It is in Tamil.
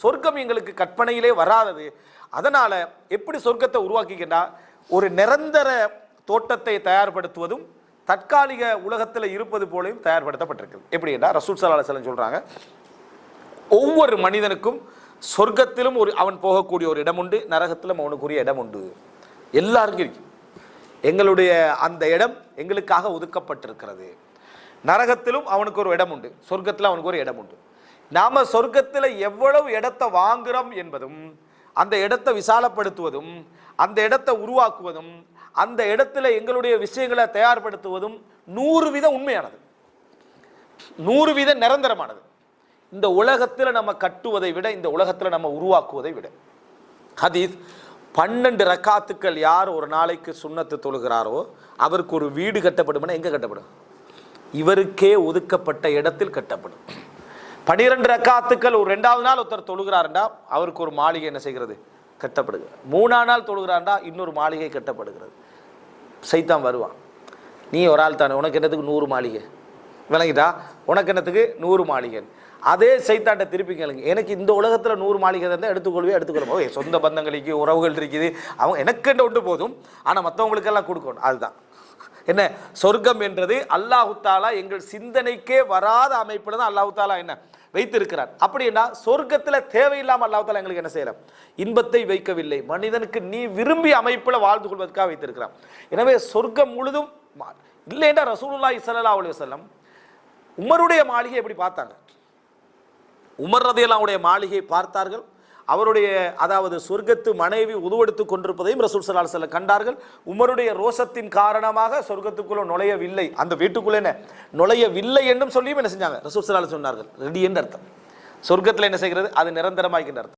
சொர்க்கம் எங்களுக்கு கற்பனையிலே வராதது. அதனால் எப்படி சொர்க்கத்தை உருவாக்கிக்கின்றா ஒரு நிரந்தர தோட்டத்தை தயார்படுத்துவதும் தற்காலிக உலகத்தில் இருப்பது போலையும் தயார்படுத்தப்பட்டிருக்குது. எப்படி என்றால் ரசூல் சல்லா சொல்கிறாங்க ஒவ்வொரு மனிதனுக்கும் சொர்க்கத்திலும் ஒரு அவன் போகக்கூடிய ஒரு இடம் உண்டு நரகத்திலும் அவனுக்குரிய இடம் உண்டு. எல்லாருக்கும் இருக்கு. எங்களுடைய அந்த இடம் எங்களுக்காக ஒதுக்கப்பட்டிருக்கிறது. நரகத்திலும் அவனுக்கு ஒரு இடம் உண்டு சொர்க்கத்தில் அவனுக்கு ஒரு இடம் உண்டு. நாம் சொர்க்கத்தில் எவ்வளவு இடத்தை வாங்குகிறோம் என்பதும் அந்த இடத்தை விசாலப்படுத்துவதும் அந்த இடத்தை உருவாக்குவதும் அந்த இடத்துல எங்களுடைய விஷயங்களை தயார்படுத்துவதும் நூறு வீதம் உண்மையானது. நூறு வீதம் நிரந்தரமானது. இந்த உலகத்தில் நம்ம கட்டுவதை விட இந்த உலகத்தில் நம்ம உருவாக்குவதை விட. ஹதீஸ் பன்னெண்டு ரக்காத்துக்கள் யார் ஒரு நாளைக்கு சுண்ணத்து தொழுகிறாரோ அவருக்கு ஒரு வீடு கட்டப்படும்னா எங்கே கட்டப்படும்? இவருக்கே ஒதுக்கப்பட்ட இடத்தில் கட்டப்படும். பனிரெண்டு ரக்காத்துக்கள் ஒரு ரெண்டாவது நாள் ஒருத்தர் தொழுகிறாருண்டா அவருக்கு ஒரு மாளிகை என்ன செய்கிறது? கட்டப்படுகிறது. மூணாம் நாள் தொழுகிறாண்டா இன்னொரு மாளிகை கட்டப்படுகிறது. சைத்தான் வருவான். நீ ஒரு ஆள் தானே உனக்கு என்னத்துக்கு நூறு மாளிகை? விளங்கிட்டா? உனக்கு என்னத்துக்கு? நூறு மாளிகை. அதே சைத்தாண்ட திருப்பி கேளுங்க. எனக்கு இந்த உலகத்தில் நூறு மாளிகை இருந்தால் எடுத்துக்கொள்வே எடுத்துக்கொள்ளும் சொந்த பந்தங்களுக்கு உறவுகள் இருக்குது. அவங்க எனக்கு என்ன ஒன்று போதும்? ஆனால் மற்றவங்களுக்கெல்லாம் கொடுக்கணும். அதுதான். என்ன சொர்க்கம் என்றது அல்லாஹு தாலா எங்கள் சிந்தனைக்கே வராத அமைப்பில் தான் அல்லாஹு தாலா என்ன வைத்திருக்கிறார். அப்படின்னா சொர்க்கத்தில் தேவையில்லாமல் அல்லாஹு தாலா எங்களுக்கு என்ன செய்யலாம் இன்பத்தை வைக்கவில்லை. மனிதனுக்கு நீ விரும்பி அமைப்பில் வாழ்ந்து கொள்வதற்காக வைத்திருக்கிறான் எனவே சொர்க்கம் முழுதும் மா- இல்லைன்னா ரசூலுல்லா ஸல்லல்லாஹு அலி வசல்லம் உமருடைய மாளிகை எப்படி பார்த்தாங்க? உமர் ரதியல்லாவுடைய மாளிகையை பார்த்தார்கள். அவருடைய அதாவது சொர்க்கத்து மனைவி உதுவெடுத்து கொண்டிருப்பதையும் ரசூல் சலால் செல்ல கண்டார்கள். உமருடைய ரோஷத்தின் காரணமாக சொர்க்கத்துக்குள்ளே நுழையவில்லை. அந்த வீட்டுக்குள்ளே என்ன? நுழையவில்லை என்றும் சொல்லியும் என்ன செஞ்சாங்க? ரசூல் சலால் சொன்னார்கள். ரெடி என்று அர்த்தம். சொர்க்கத்தில் என்ன செய்கிறது? அது நிரந்தரமாகின்ற அர்த்தம்.